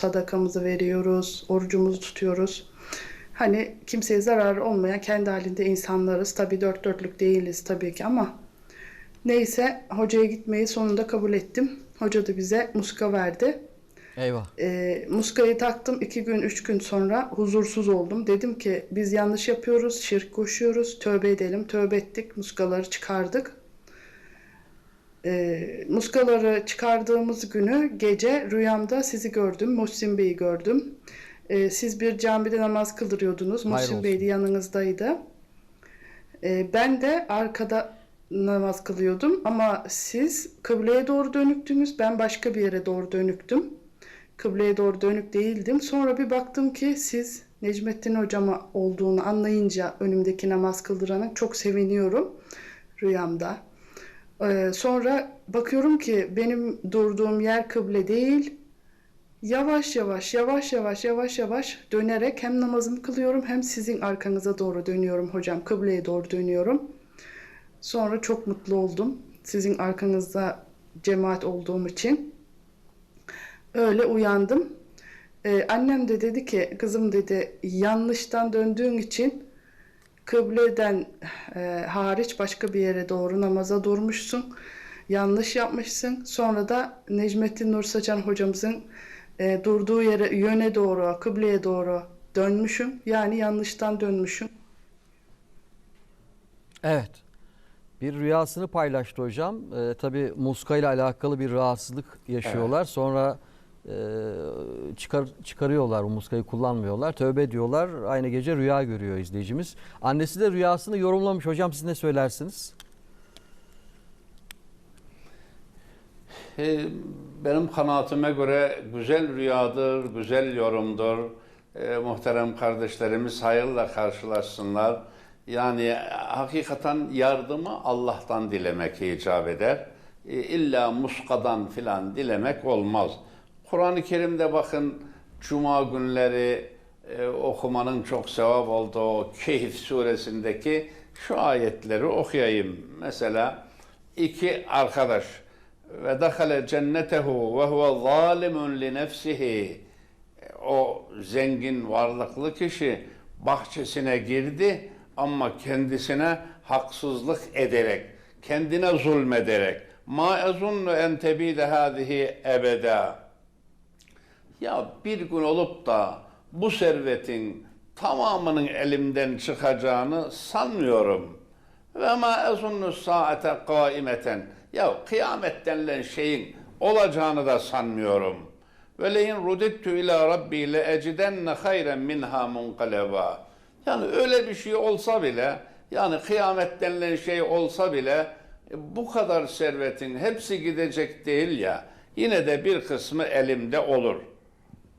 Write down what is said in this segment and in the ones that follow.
Sadakamızı veriyoruz, orucumuzu tutuyoruz. Hani kimseye zararı olmayan kendi halinde insanlarız. Tabii dört dörtlük değiliz tabii ki ama neyse hocaya gitmeyi sonunda kabul ettim. Hoca da bize muska verdi. Eyvah. E, muskayı taktım. iki gün, üç gün sonra huzursuz oldum. Dedim ki biz yanlış yapıyoruz, şirk koşuyoruz, tövbe edelim. Tövbe ettik, muskaları çıkardık. E, muskaları çıkardığımız günü gece rüyamda sizi gördüm, Muhsin Bey'i gördüm. E, siz bir camide namaz kıldırıyordunuz. Hayır Muhsin olsun. Bey de yanınızdaydı. E, ben de arkada namaz kılıyordum ama siz kıbleye doğru dönüktünüz. Ben başka bir yere doğru dönüktüm. Kıbleye doğru dönük değildim. Sonra bir baktım ki siz Necmettin hocama olduğunu anlayınca önümdeki namaz kıldıranın çok seviniyorum rüyamda. Ee, sonra bakıyorum ki benim durduğum yer kıble değil. Yavaş yavaş, yavaş yavaş, yavaş yavaş dönerek hem namazımı kılıyorum hem sizin arkanıza doğru dönüyorum hocam. Kıbleye doğru dönüyorum. Sonra çok mutlu oldum. Sizin arkanızda cemaat olduğum için. Öyle uyandım. Ee, annem de dedi ki, kızım dedi, yanlıştan döndüğün için kıbleden e, hariç başka bir yere doğru namaza durmuşsun. Yanlış yapmışsın. Sonra da Necmettin Nur Saçan hocamızın e, durduğu yere, yöne doğru, kıbleye doğru dönmüşüm. Yani yanlıştan dönmüşüm. Evet. Bir rüyasını paylaştı hocam. Ee, tabii muska ile alakalı bir rahatsızlık yaşıyorlar. Sonra e, çıkar çıkarıyorlar muskayı kullanmıyorlar. Tövbe ediyorlar. Aynı gece rüya görüyor izleyicimiz. Annesi de rüyasını yorumlamış. Hocam siz ne söylersiniz? E, Benim kanaatime göre güzel rüyadır, güzel yorumdur. E, muhterem kardeşlerimiz hayırla karşılaşsınlar. Yani hakikaten yardımı Allah'tan dilemek icap eder. E, illa muskadan filan dilemek olmaz. Kur'an-ı Kerim'de bakın Cuma günleri e, okumanın çok sevap olduğu o Keyif suresindeki şu ayetleri okuyayım. Mesela iki arkadaş ve dakale cennetehu ve huve zalimun li nefsihi o zengin varlıklı kişi bahçesine girdi ama kendisine haksızlık ederek, kendine zulmederek ma ezunnu en tebide hadihi ebeda ya bir gün olup da bu servetin tamamının elimden çıkacağını sanmıyorum. Ve ma ezunnu saate kaimeten. Ya kıyamet denilen şeyin olacağını da sanmıyorum. Ve leyin rudittu ila rabbi le ecidenne hayren minha munqaleba. Yani öyle bir şey olsa bile, yani kıyamet denilen şey olsa bile e, bu kadar servetin hepsi gidecek değil ya. Yine de bir kısmı elimde olur.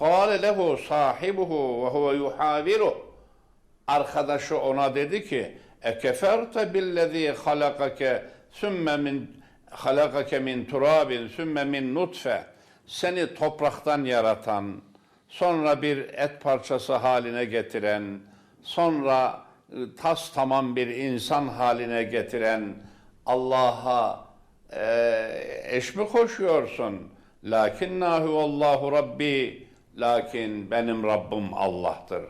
قال له صاحبه وهو يحاوره arkadaşı ona dedi ki ekeferte billezî halakake sümme min halakake min turabin sümme min nutfe seni topraktan yaratan sonra bir et parçası haline getiren sonra e, tas tamam bir insan haline getiren Allah'a e, eş mi koşuyorsun? Lakinnahu Allahu Rabbi lakin benim Rabbim Allah'tır.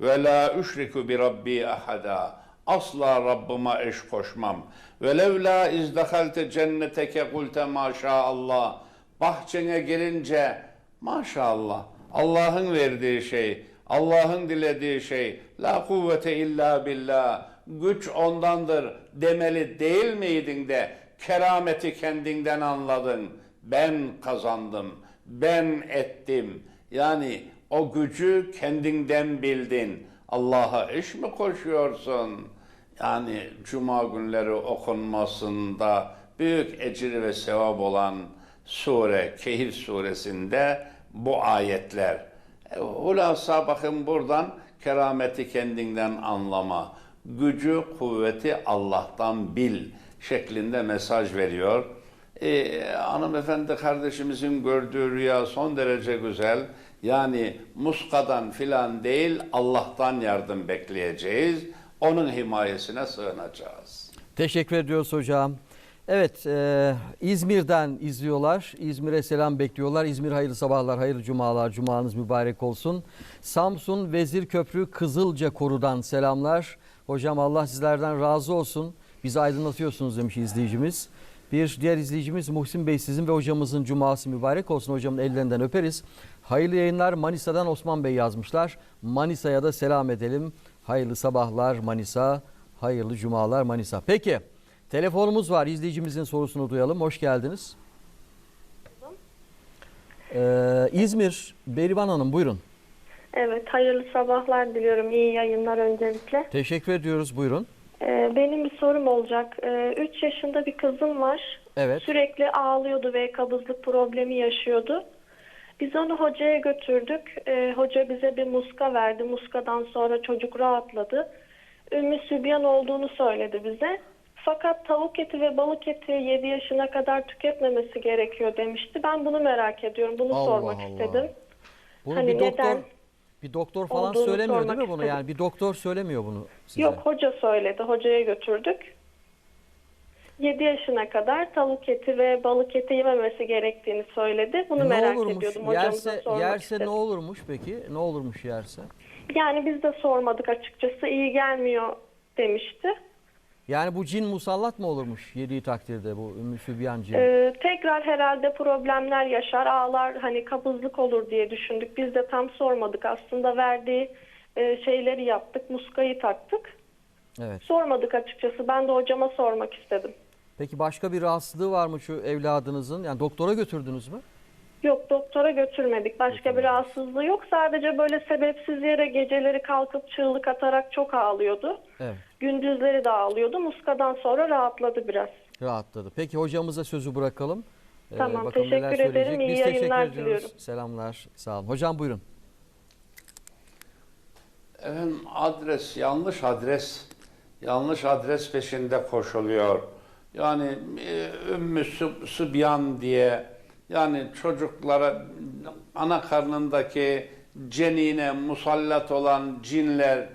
Ve la üşriku bi Rabbi ahada. Asla Rabbıma eş koşmam. Ve levla izdehalte cenneteke kulte maşallah. Bahçene girince maşallah Allah'ın verdiği şey, Allah'ın dilediği şey. La kuvvete illa billah. Güç ondandır demeli değil miydin de kerameti kendinden anladın. Ben kazandım, ben ettim. Yani o gücü kendinden bildin. Allah'a eş mi koşuyorsun? Yani cuma günleri okunmasında büyük ecir ve sevap olan sure, Kehif suresinde bu ayetler. E, Hulasa bakın buradan kerameti kendinden anlama, gücü, kuvveti Allah'tan bil şeklinde mesaj veriyor. Ee, hanımefendi kardeşimizin gördüğü rüya son derece güzel. Yani muskadan filan değil Allah'tan yardım bekleyeceğiz. Onun himayesine sığınacağız. Teşekkür ediyoruz hocam. Evet, e, İzmir'den izliyorlar. İzmir'e selam bekliyorlar. İzmir hayırlı sabahlar, hayırlı cumalar. Cumanız mübarek olsun. Samsun Vezir Köprü Kızılca Koru'dan selamlar. Hocam Allah sizlerden razı olsun. Bizi aydınlatıyorsunuz demiş izleyicimiz. Bir diğer izleyicimiz Muhsin Bey sizin ve hocamızın cuması mübarek olsun. Hocamın ellerinden öperiz. Hayırlı yayınlar Manisa'dan Osman Bey yazmışlar. Manisa'ya da selam edelim. Hayırlı sabahlar Manisa, hayırlı cumalar Manisa. Peki. Telefonumuz var. İzleyicimizin sorusunu duyalım. Hoş geldiniz. Ee, İzmir, Berivan Hanım buyurun. Evet, hayırlı sabahlar diliyorum. İyi yayınlar öncelikle. Teşekkür ediyoruz. Buyurun. Ee, benim bir sorum olacak. 3 yaşında bir kızım var. Evet. Sürekli ağlıyordu ve kabızlık problemi yaşıyordu. Biz onu hocaya götürdük. Ee, hoca bize bir muska verdi. Muskadan sonra çocuk rahatladı. Ümmü Sübyan olduğunu söyledi bize. Fakat tavuk eti ve balık eti 7 yaşına kadar tüketmemesi gerekiyor demişti. Ben bunu merak ediyorum. Bunu Allah sormak Allah. istedim. Bunu Hani bir doktor neden bir doktor falan olduğunu söylemiyor değil mi bunu? istedim. Yani bir doktor söylemiyor bunu size. Yok hoca söyledi. Hocaya götürdük. 7 yaşına kadar tavuk eti ve balık eti yememesi gerektiğini söyledi. Bunu ne merak olurmuş? ediyordum. Hocamıza Yerse sormak yerse istedim. ne olurmuş peki? Ne olurmuş yerse? Yani biz de sormadık açıkçası. İyi gelmiyor demişti. Yani bu cin musallat mı olurmuş yediği takdirde bu Ümmü Sübyan cin? Ee, tekrar herhalde problemler yaşar, ağlar, hani kabızlık olur diye düşündük. Biz de tam sormadık. Aslında verdiği e, şeyleri yaptık, muskayı taktık. Evet. Sormadık açıkçası. Ben de hocama sormak istedim. Peki başka bir rahatsızlığı var mı şu evladınızın? Yani doktora götürdünüz mü? Yok doktora götürmedik. Başka bir rahatsızlığı yok. Sadece böyle sebepsiz yere geceleri kalkıp çığlık atarak çok ağlıyordu. Evet. Gündüzleri de ağlıyordu. Muskadan sonra rahatladı biraz. Rahatladı. Peki hocamıza sözü bırakalım. Ee, Tamam, bakalım neler teşekkür ederim. söyleyecek. İyi Biz teşekkür yayınlar ediyoruz. diliyorum. Selamlar. Sağ olun. Hocam buyurun. Efendim adres, yanlış adres, yanlış adres peşinde koşuluyor. Yani e, Ümmü Süb- Sübyan diye yani çocuklara ana karnındaki cenine musallat olan cinler,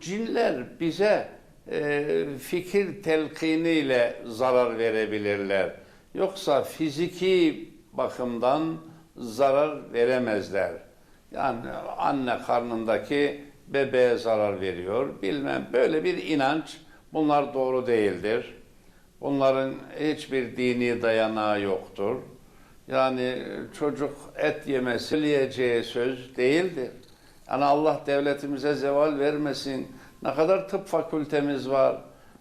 cinler bize e, fikir telkiniyle zarar verebilirler. Yoksa fiziki bakımdan zarar veremezler. Yani anne karnındaki bebeğe zarar veriyor. Bilmem böyle bir inanç bunlar doğru değildir. Bunların hiçbir dini dayanağı yoktur. Yani çocuk et yemesi söyleyeceği söz değildir. Yani Allah devletimize zeval vermesin. Ne kadar tıp fakültemiz var.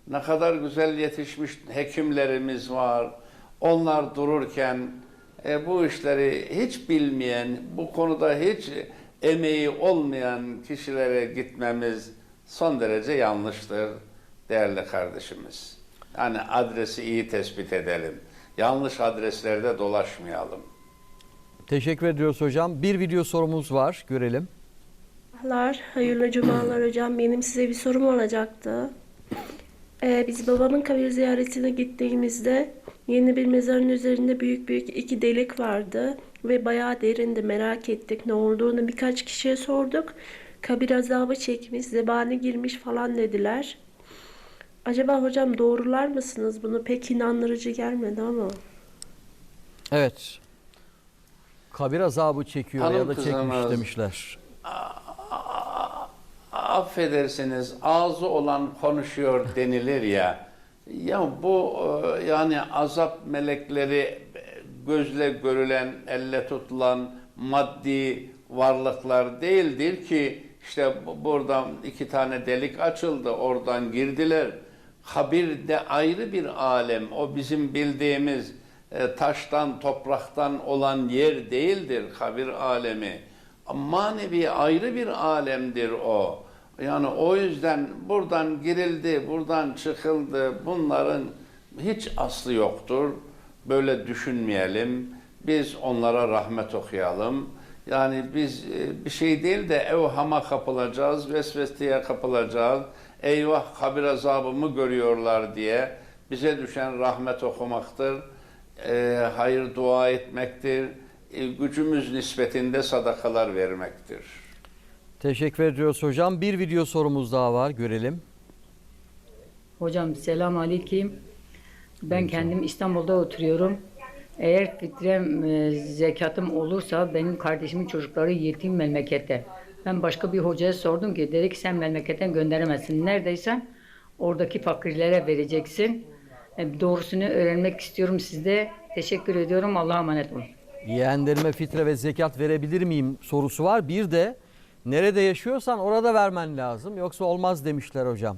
Ne kadar güzel yetişmiş hekimlerimiz var. Onlar dururken e, bu işleri hiç bilmeyen, bu konuda hiç emeği olmayan kişilere gitmemiz son derece yanlıştır değerli kardeşimiz. Yani adresi iyi tespit edelim. Yanlış adreslerde dolaşmayalım. Teşekkür ediyoruz hocam. Bir video sorumuz var. Görelim. Sabahlar, hayırlı cumalar hocam. Benim size bir sorum olacaktı. Ee, biz babamın kabir ziyaretine gittiğimizde yeni bir mezarın üzerinde büyük büyük iki delik vardı ve bayağı derindi. Merak ettik ne olduğunu birkaç kişiye sorduk. Kabir azabı çekmiş, zebani girmiş falan dediler. Acaba hocam doğrular mısınız bunu? Pek inandırıcı gelmedi ama. Evet. Kabir azabı çekiyor Hanım ya da çekmiş demişler. Affedersiniz ağzı olan konuşuyor denilir ya. Ya bu e, yani azap melekleri gözle görülen, elle tutulan maddi varlıklar değildir ki işte bu- buradan iki tane delik açıldı, oradan girdiler. Kabir de ayrı bir alem. O bizim bildiğimiz e, taştan, topraktan olan yer değildir kabir alemi. Manevi ayrı bir alemdir o. Yani o yüzden buradan girildi, buradan çıkıldı. Bunların hiç aslı yoktur. Böyle düşünmeyelim. Biz onlara rahmet okuyalım. Yani biz e, bir şey değil de evhama kapılacağız, vesveseye kapılacağız. Eyvah kabir azabımı görüyorlar diye bize düşen rahmet okumaktır. E, hayır dua etmektir. E, gücümüz nispetinde sadakalar vermektir. Teşekkür ediyoruz hocam. Bir video sorumuz daha var. Görelim. Hocam selam aleyküm. Ben kendim İstanbul'da oturuyorum. Eğer fitrem, e, zekatım olursa benim kardeşimin çocukları yetim memlekette. Ben başka bir hocaya sordum ki dedi ki sen memleketten gönderemezsin. Neredeysen oradaki fakirlere vereceksin. E, doğrusunu öğrenmek istiyorum sizde. Teşekkür ediyorum. Allah'a emanet olun. Yeğenlerime fitre ve zekat verebilir miyim sorusu var. Bir de nerede yaşıyorsan orada vermen lazım. Yoksa olmaz demişler hocam.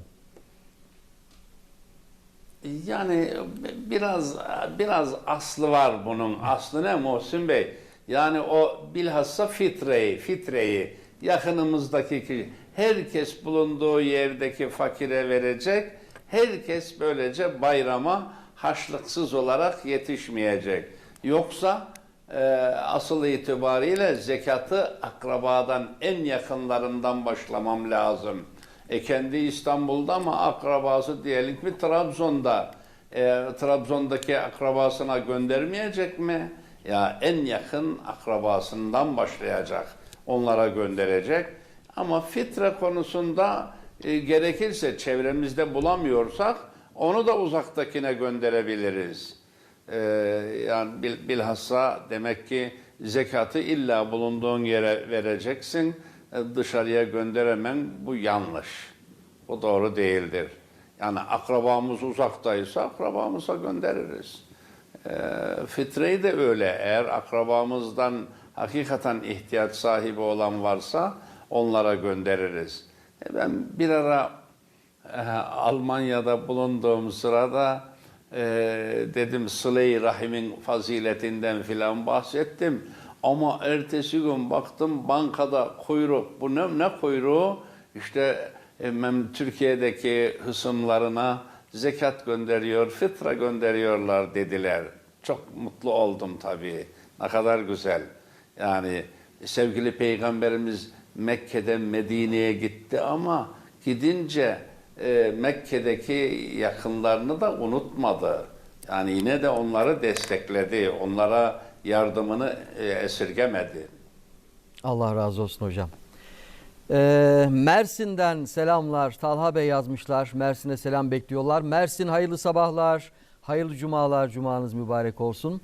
Yani biraz biraz aslı var bunun. Aslı ne Muhsin Bey? Yani o bilhassa fitreyi, fitreyi yakınımızdaki ki herkes bulunduğu yerdeki fakire verecek. Herkes böylece bayrama haşlıksız olarak yetişmeyecek. Yoksa e, asıl itibariyle zekatı akrabadan en yakınlarından başlamam lazım. E kendi İstanbul'da ama akrabası diyelim ki Trabzon'da. E, Trabzon'daki akrabasına göndermeyecek mi? Ya en yakın akrabasından başlayacak. Onlara gönderecek. Ama fitre konusunda e, gerekirse çevremizde bulamıyorsak onu da uzaktakine gönderebiliriz. Ee, yani bil- bilhassa demek ki zekatı illa bulunduğun yere vereceksin. e, Dışarıya gönderemen bu yanlış. Bu doğru değildir. Yani akrabamız uzaktaysa akrabamıza göndeririz. Ee, fitreyi de öyle. Eğer akrabamızdan hakikaten ihtiyaç sahibi olan varsa onlara göndeririz. E, ben bir ara e, Almanya'da bulunduğum sırada e, dedim Sıla-i Rahim'in faziletinden filan bahsettim. Ama ertesi gün baktım bankada kuyruk. Bu ne, ne kuyruğu? İşte e, mem Türkiye'deki hısımlarına zekat gönderiyor, fıtra gönderiyorlar dediler. Çok mutlu oldum tabii. Ne kadar güzel. Yani sevgili Peygamberimiz Mekke'den Medine'ye gitti ama gidince e, Mekke'deki yakınlarını da unutmadı. Yani yine de onları destekledi, onlara yardımını e, esirgemedi. Allah razı olsun hocam. Ee, Mersin'den selamlar. Talha Bey yazmışlar. Mersin'e selam bekliyorlar. Mersin hayırlı sabahlar. Hayırlı cumalar. Cumanız mübarek olsun.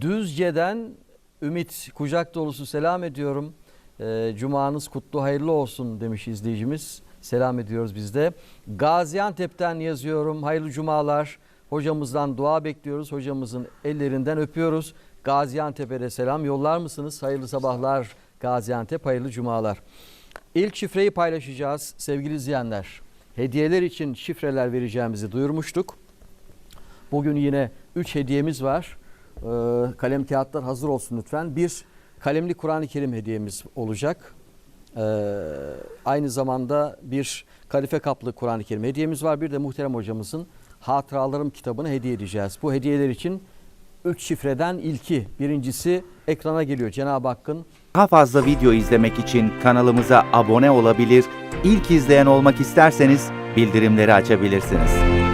Düzce'den Ümit kucak dolusu selam ediyorum. Ee, cumanız kutlu hayırlı olsun demiş izleyicimiz. Selam ediyoruz biz de. Gaziantep'ten yazıyorum. Hayırlı cumalar. Hocamızdan dua bekliyoruz. Hocamızın ellerinden öpüyoruz. Gaziantep'e de selam yollar mısınız? Hayırlı sabahlar Gaziantep, hayırlı cumalar. İlk şifreyi paylaşacağız sevgili izleyenler. Hediyeler için şifreler vereceğimizi duyurmuştuk. Bugün yine 3 hediyemiz var. Ee, kalem kağıtlar hazır olsun lütfen. Bir kalemli Kur'an-ı Kerim hediyemiz olacak. Ee, aynı zamanda bir kalife kaplı Kur'an-ı Kerim hediyemiz var. Bir de muhterem hocamızın Hatıralarım kitabını hediye edeceğiz. Bu hediyeler için 3 şifreden ilki. Birincisi ekrana geliyor Cenab-ı Hakk'ın Daha fazla video izlemek için kanalımıza abone olabilir, ilk izleyen olmak isterseniz bildirimleri açabilirsiniz.